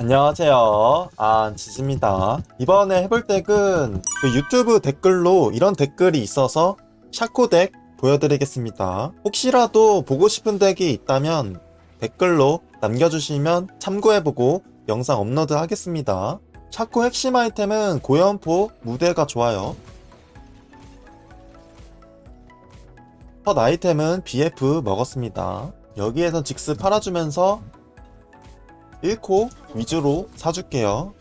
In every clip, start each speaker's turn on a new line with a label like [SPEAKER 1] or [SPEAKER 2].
[SPEAKER 1] 안녕하세요. 안지즈입니다. 이번에 해볼 덱은 그 유튜브 댓글로 이런 댓글이 있어서 샤코 덱 보여드리겠습니다. 혹시라도 보고 싶은 덱이 있다면 댓글로 남겨주시면 참고해보고 영상 업로드 하겠습니다. 샤코 핵심 아이템은 고연포 무대가 좋아요. 첫 아이템은 BF 먹었습니다. 여기에선 직스 팔아주면서 1코 위주로 사줄게요.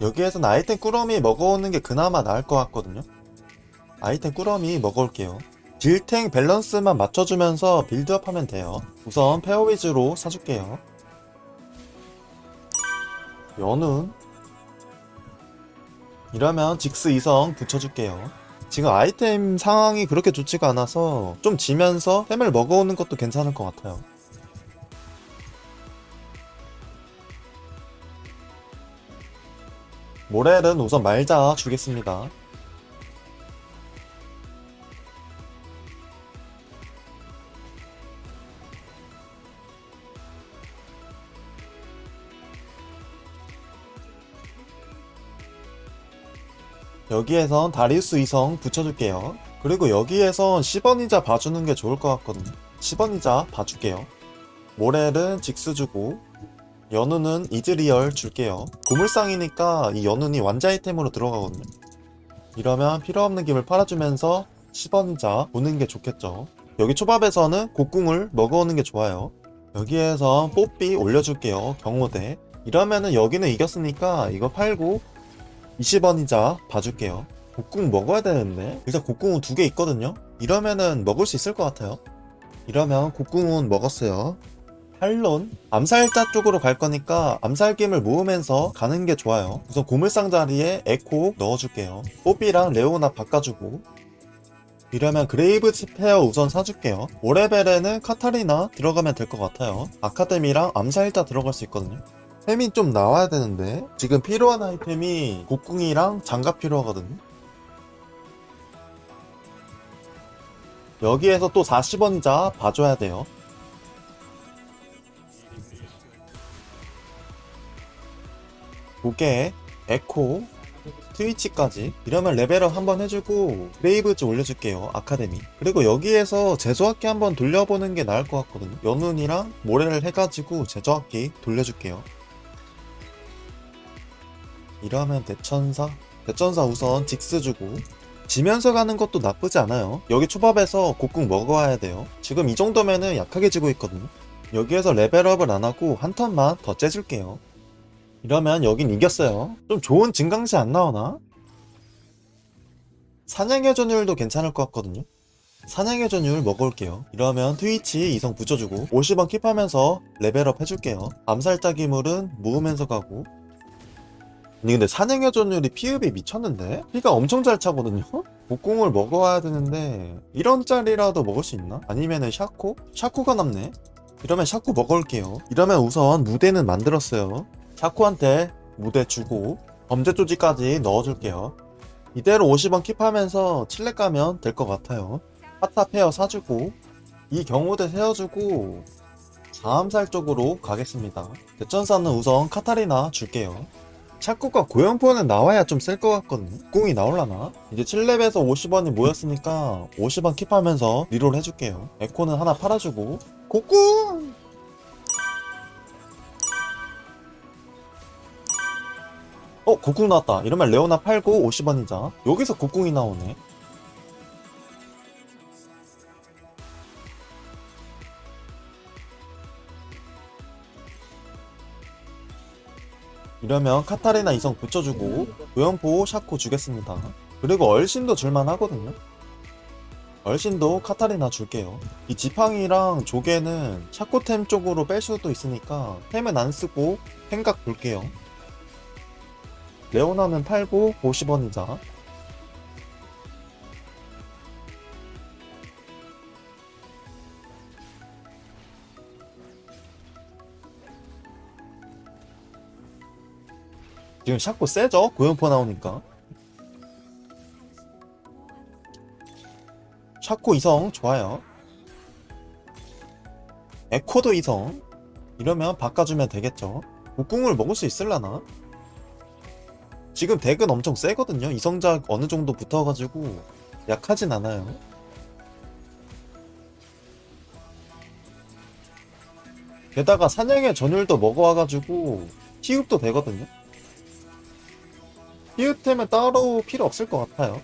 [SPEAKER 1] 여기에선 아이템 꾸러미 먹어오는 게 그나마 나을 것 같거든요. 아이템 꾸러미 먹어올게요. 딜탱 밸런스만 맞춰주면서 빌드업 하면 돼요. 우선 페어 위주로 사줄게요. 연운 이러면 직스 이성 붙여줄게요. 지금 아이템 상황이 그렇게 좋지가 않아서 좀 지면서 템을 먹어오는 것도 괜찮을 것 같아요. 모렐은 우선 말자 주겠습니다. 여기에선 다리우스 이성 붙여줄게요. 그리고 여기에선 10원이자 봐주는 게 좋을 것 같거든요. 10원이자 봐줄게요. 모렐은 직스 주고 연우는 이즈리얼 줄게요. 고물상이니까 이 연운이 완자 아이템으로 들어가거든요. 이러면 필요 없는 김을 팔아주면서 10원이자 보는 게 좋겠죠. 여기 초밥에서는 곡궁을 먹어오는 게 좋아요. 여기에서 뽀삐 올려줄게요. 경호대. 이러면은 여기는 이겼으니까 이거 팔고 20원이자 봐줄게요. 곡궁 먹어야 되는데 일단 곡궁은 두 개 있거든요. 이러면은 먹을 수 있을 것 같아요. 이러면 곡궁은 먹었어요. 팔론 암살자 쪽으로 갈 거니까 암살김을 모으면서 가는 게 좋아요. 우선 고물상 자리에 에코 넣어줄게요. 뽀삐랑 레오나 바꿔주고 이러면 그레이브 스페어 우선 사줄게요. 5레벨에는 카타리나 들어가면 될 것 같아요. 아카데미랑 암살자 들어갈 수 있거든요. 템이 좀 나와야 되는데. 지금 필요한 아이템이 곡궁이랑 장갑 필요하거든요. 여기에서 또 40원자 봐줘야 돼요. 고개, 에코, 트위치까지. 이러면 레벨업 한번 해주고 브레이브즈 올려줄게요 아카데미. 그리고 여기에서 제조학기 한번 돌려보는 게 나을 것 같거든요. 연운이랑 모래를 해가지고 제조학기 돌려줄게요 이러면 대천사 대천사 우선 직스 주고 지면서 가는 것도 나쁘지 않아요 여기 초밥에서 곡궁 먹어야 돼요 지금 이 정도면은 약하게 지고 있거든요 여기에서 레벨업을 안 하고 한 턴만 더 째줄게요 이러면 여긴 이겼어요. 좀 좋은 증강시 안 나오나? 사냥의 전율도 괜찮을 것 같거든요. 사냥의 전율 먹어올게요. 이러면 트위치 이성 붙여주고 50원 킵하면서 레벨업 해줄게요. 암살자 기물은 모으면서 가고 아니 근데 사냥의 전율이 피읍이 미쳤는데? 피가 엄청 잘 차거든요? 목공을 먹어야 되는데 1원짜리라도 먹을 수 있나? 아니면은 샤코? 샤코가 남네? 이러면 샤코 먹어올게요. 이러면 우선 무대는 만들었어요. 샤코한테 무대 주고 범죄 조지까지 넣어줄게요. 이대로 50원 킵하면서 칠레 가면 될 것 같아요. 파타 페어 사주고 이 경호대 세워주고 자암살 쪽으로 가겠습니다. 대천사는 우선 카타리나 줄게요. 샤코가 고연포는 나와야 좀셀것 같거든요. 궁이 나올라나? 이제 7렙에서 50원이 모였으니까 50원 킵하면서 리롤 해줄게요. 에코는 하나 팔아주고 곡궁! 어, 곡궁 나왔다. 이러면 레오나 팔고 50원이자. 여기서 곡궁이 나오네. 이러면 카타리나 이성 붙여주고 우연포 샤코 주겠습니다. 그리고 얼신도 줄만 하거든요. 얼신도 카타리나 줄게요. 이 지팡이랑 조개는 샤코템 쪽으로 뺄 수도 있으니까 템은 안 쓰고 생각 볼게요. 레오나는 팔고 50원이자 지금 샤코 세죠? 고연포 나오니까. 샤코 이성 좋아요. 에코도 이성. 이러면 바꿔주면 되겠죠. 국궁을 먹을 수 있을라나? 지금 덱은 엄청 세거든요. 이성작 어느 정도 붙어가지고 약하진 않아요. 게다가 사냥의 전율도 먹어와가지고 피읍도 되거든요 피읍템은 따로 필요 없을 것 같아요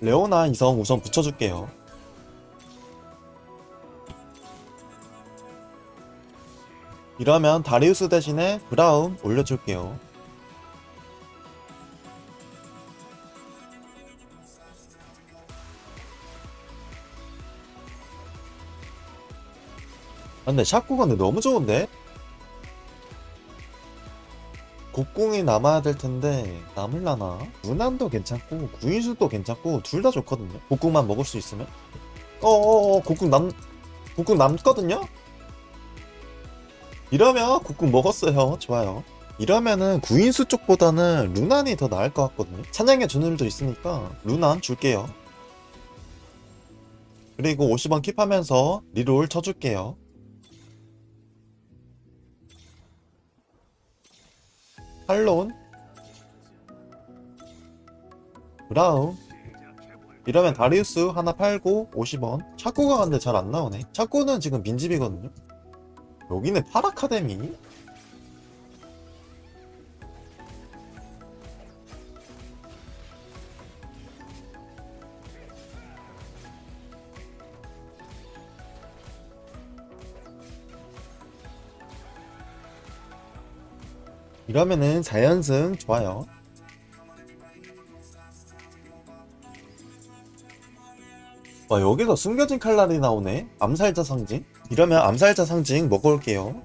[SPEAKER 1] 레오나 이성 우선 붙여줄게요 이러면 다리우스 대신에 브라움 올려줄게요. 아, 근데 근데 너무 좋은데? 국궁이 남아야 될 텐데 남을라나? 무난도 괜찮고 구인수도 괜찮고 둘 다 좋거든요. 국궁만 먹을 수 있으면. 어어어 국궁 남 국궁 남거든요? 이러면 국궁 먹었어요. 좋아요. 이러면은 구인수 쪽보다는 루난이 더 나을 것 같거든요. 사냥의 전율도 있으니까 루난 줄게요. 그리고 50원 킵하면서 리롤 쳐줄게요. 할론 브라운? 이러면 다리우스 하나 팔고 50원. 차코가 근데 잘 안 나오네. 차코는 지금 민집이거든요. 여기는 파라카데미? 이러면은 4연승 좋아요. 와 여기서 숨겨진 칼날이 나오네. 암살자 상징. 이러면 암살자 상징 먹어올게요.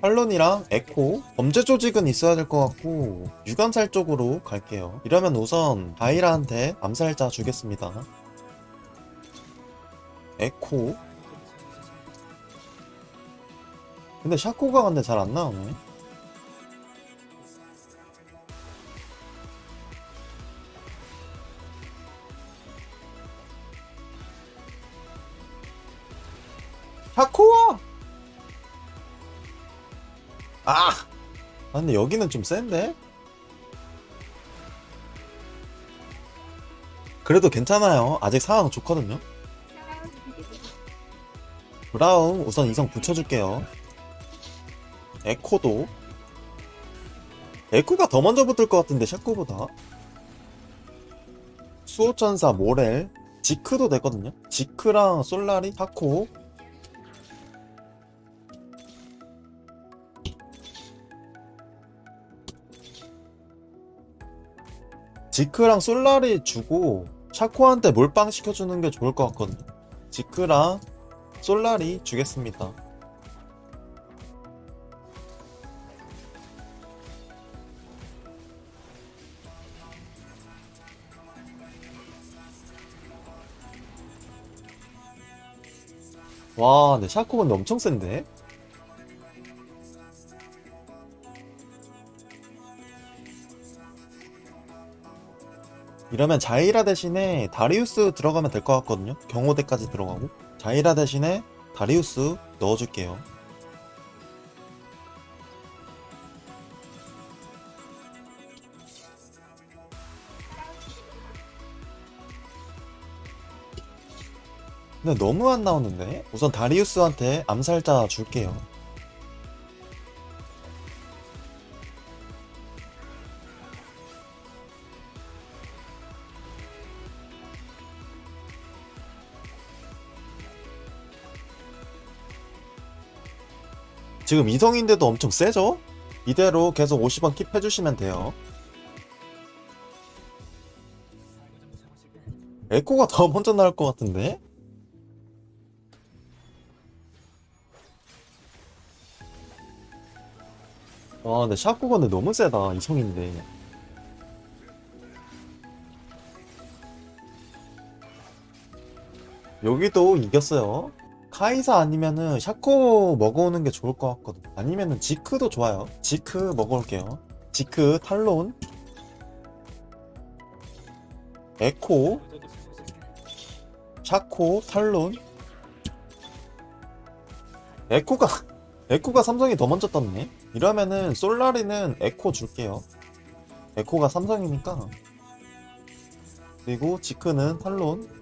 [SPEAKER 1] 팔론이랑 에코 범죄 조직은 있어야 될 것 같고 유관살 쪽으로 갈게요. 이러면 우선 바이라한테 암살자 주겠습니다. 에코. 근데 샤코가 근데 잘 안 나오네 아, 근데 여기는 좀 센데? 그래도 괜찮아요. 아직 상황 좋거든요. 브라운 우선 이성 붙여줄게요. 에코도. 에코가 더 먼저 붙을 것 같은데, 샤코보다. 수호천사 모렐. 지크도 되거든요. 지크랑 솔라리, 타코, 지크랑 솔라리 주고 샤코한테 몰빵 시켜주는 게 좋을 것 같거든요. 지크랑 솔라리 주겠습니다. 와, 근데 샤코 근데 엄청 센데? 이러면 자이라 대신에 다리우스 들어가면 될 것 같거든요. 경호대까지 들어가고. 자이라 대신에 다리우스 넣어줄게요. 근데 너무 안 나오는데? 우선 다리우스한테 암살자 줄게요. 지금 이성인데도 엄청 세죠? 이대로 계속 50원 킵 해주시면 돼요. 에코가 더 먼저 나올 것 같은데? 와, 근데 샤코가 근데 너무 세다, 이성인데. 여기도 이겼어요. 카이사 아니면은 샤코 먹어오는 게 좋을 것 같거든. 아니면은 지크도 좋아요. 지크 먹어올게요. 지크, 탈론, 에코, 차코, 탈론. 에코가, 에코가 삼성이 더 먼저 떴네. 이러면은 솔라리는 에코 줄게요. 에코가 삼성이니까. 그리고 지크는 탈론.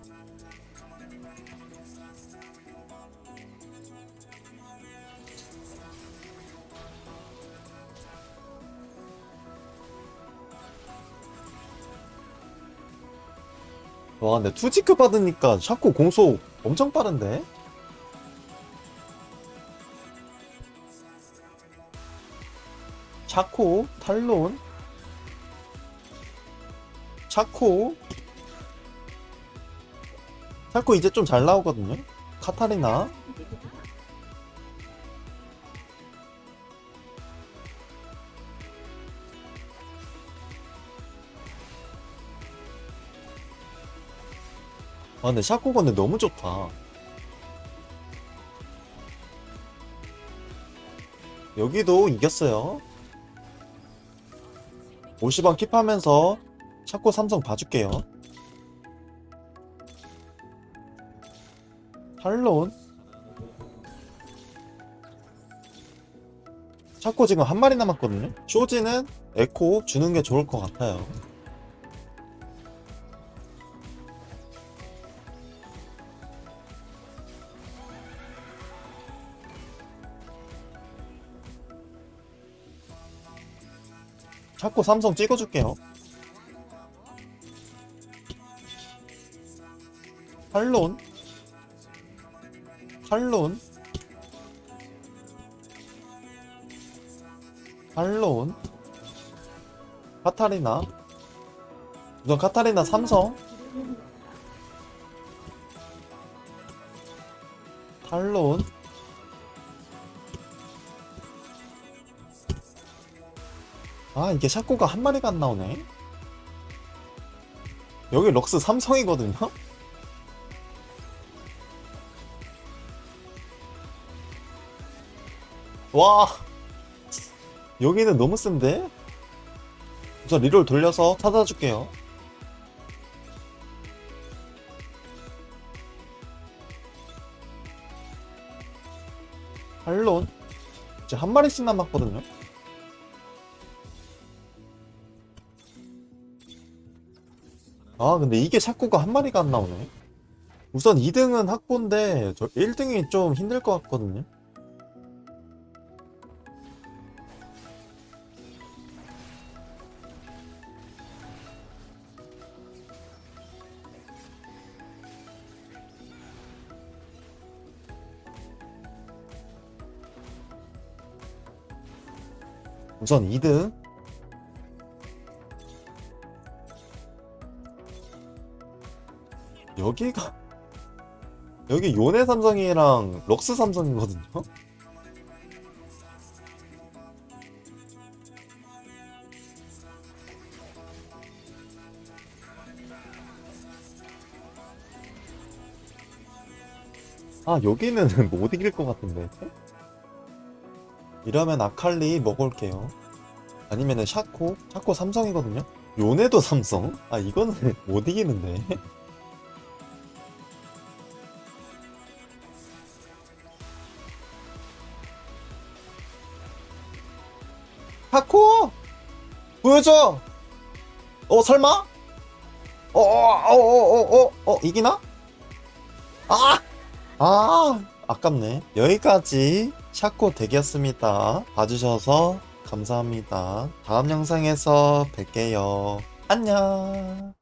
[SPEAKER 1] 와, 근데 투지크 받으니까 샤코 공속 엄청 빠른데? 차코, 탈론, 차코, 차코 이제 좀 잘 나오거든요? 카타리나, 아, 근데 샤코 건데 너무 좋다. 여기도 이겼어요. 50원 킵하면서 샤코 삼성 봐줄게요. 탈론. 샤코 지금 한 마리 남았거든요. 쇼지는 에코 주는 게 좋을 것 같아요. 자꾸 삼성 찍어줄게요. 탈론, 탈론, 탈론, 카타리나, 우선 카타리나 삼성, 탈론, 아 이게 샤코가 한 마리가 안 나오네. 여기 럭스 삼성이거든요? 와 여기는 너무 센데? 우선 리롤 돌려서 찾아줄게요. 할론 이제 한 마리씩 남았거든요 아 근데 이게 샤코가 한 마리가 안 나오네. 우선 2등은 학고인데 저 1등이 좀 힘들 것 같거든요. 우선 2등 여기가 여기 요네 삼성이랑 럭스 삼성이거든요. 아 여기는 못 이길 것 같은데. 이러면 아칼리 먹을게요. 아니면은 샤코? 샤코 삼성이거든요. 요네도 삼성? 아 이거는 못 이기는데. 보여줘 어 설마? 어어어어어 어 어, 이기나? 아! 아 아깝네. 여기까지 샤코 덱이었습니다. 봐주셔서 감사합니다. 다음 영상에서 뵐게요. 안녕